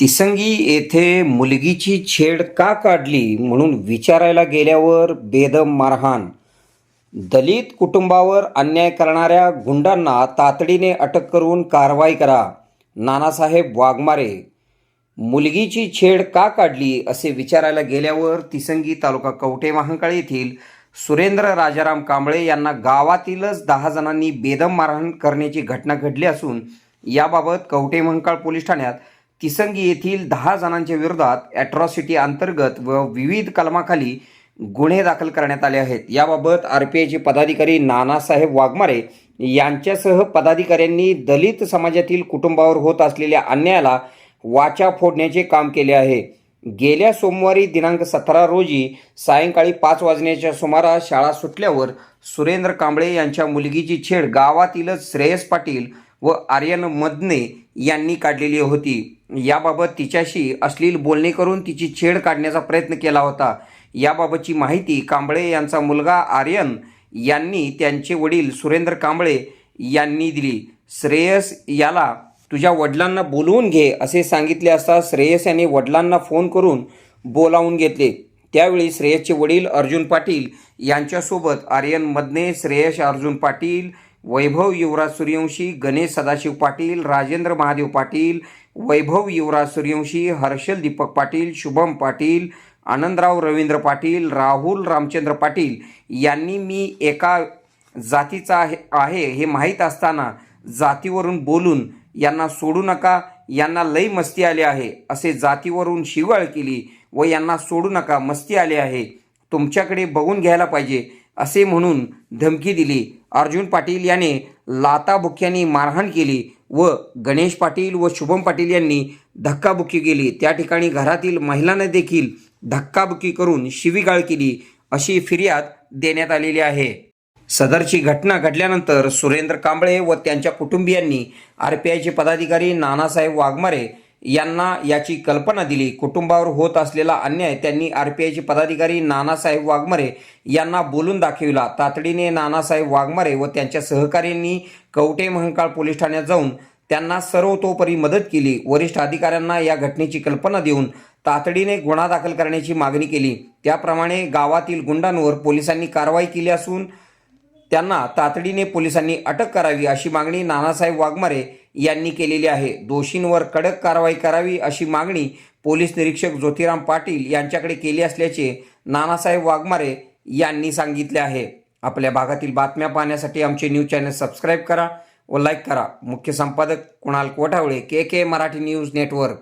तिसंगी येथे मुलगीची छेड का काढली म्हणून विचारायला गेल्यावर बेदम मारहाण. दलित कुटुंबावर अन्याय करणाऱ्या गुंडांना तातडीने अटक करून कारवाई करा. नानासाहेब वाघमारे मुलगीची छेड का काढली असे विचारायला गेल्यावर तिसंगी तालुका कवठे महांकाळ येथील सुरेंद्र राजाराम कांबळे यांना गावातीलच दहा जणांनी बेदम मारहाण करण्याची घटना घडली असून याबाबत कवठे महांकाळ पोलीस ठाण्यात तिसंगी येथील दहा जणांच्या विरोधात ॲट्रॉसिटी अंतर्गत व विविध कलमाखाली गुन्हे दाखल करण्यात आले आहेत. याबाबत आर पी आयचे पदाधिकारी नानासाहेब वाघमारे यांच्यासह पदाधिकाऱ्यांनी दलित समाजातील कुटुंबावर होत असलेल्या अन्यायाला वाचा फोडण्याचे काम केले आहे. गेल्या सोमवारी दिनांक सतरा रोजी सायंकाळी पाच वाजण्याच्या सुमारास शाळा सुटल्यावर सुरेंद्र कांबळे यांच्या मुलगीची छेड गावातीलच श्रेयस पाटील व आर्यन मदने यांनी काढलेली होती. याबाबत तिच्याशी अश्लील बोलणे करून तिची छेड काढण्याचा प्रयत्न केला होता. याबाबतची माहिती कांबळे यांचा मुलगा आर्यन यांनी त्यांचे वडील सुरेंद्र कांबळे यांनी दिली. श्रेयस याला तुझ्या वडिलांना बोलवून घे असे सांगितले असता श्रेयस यांनी वडिलांना फोन करून बोलावून घेतले. त्यावेळी श्रेयसचे वडील अर्जुन पाटील यांच्यासोबत आर्यन मदने श्रेयस अर्जुन पाटील वैभव युवराज सूर्यवंशी गणेश सदाशिव पाटील राजेंद्र महादेव पाटील वैभव युवराज सूर्यवंशी हर्षल दीपक पाटील शुभम पाटील आनंदराव रवींद्र पाटील राहुल रामचंद्र पाटील यांनी मी एका जातीचा आहे आहे हे माहीत असताना जातीवरून बोलून यांना सोडू नका यांना लई मस्ती आली आहे असे जातीवरून शिवाळ केली व यांना सोडू नका मस्ती आली आहे. तुमच्याकडे बघून घ्यायला पाहिजे. असे म्हणून धमकी दिली. अर्जुन पाटील याने लाताबुक्यांनी मारहाण केली व गणेश पाटील व शुभम पाटील यांनी धक्काबुक्की केली. त्या ठिकाणी घरातील महिलांना देखील धक्काबुक्की करून शिवीगाळ केली अशी फिर्याद देण्यात आलेली आहे. सदरची घटना घडल्यानंतर सुरेंद्र कांबळे व त्यांच्या कुटुंबियांनी आर पी आयचे पदाधिकारी नानासाहेब वाघमारे यांना याची कल्पना दिली. कुटुंबावर होत असलेला अन्याय त्यांनी आर पी आयचे पदाधिकारी नानासाहेब वाघमारे यांना बोलून दाखविला. तातडीने नानासाहेब वाघमारे व त्यांच्या सहकाऱ्यांनी कवटे महंकाळ पोलीस ठाण्यात जाऊन त्यांना सर्वतोपरी मदत केली. वरिष्ठ अधिकाऱ्यांना या घटनेची कल्पना देऊन तातडीने गुन्हा दाखल करण्याची मागणी केली. त्याप्रमाणे गावातील गुंडांवर पोलिसांनी कारवाई केली असून त्यांना तातडीने पोलिसांनी अटक करावी अशी मागणी नानासाहेब वाघमारे यांनी केलेली आहे. दोषींवर कडक कारवाई करावी अशी मागणी पोलीस निरीक्षक ज्योतिराम पाटील यांच्याकडे केली असल्याचे नानासाहेब वाघमारे यांनी सांगितले आहे. आपल्या भागातील बातम्या पाहण्यासाठी आमचे न्यूज चॅनल सबस्क्राईब करा व लाईक करा. मुख्य संपादक Kunal Kothawale K K Marathi news network.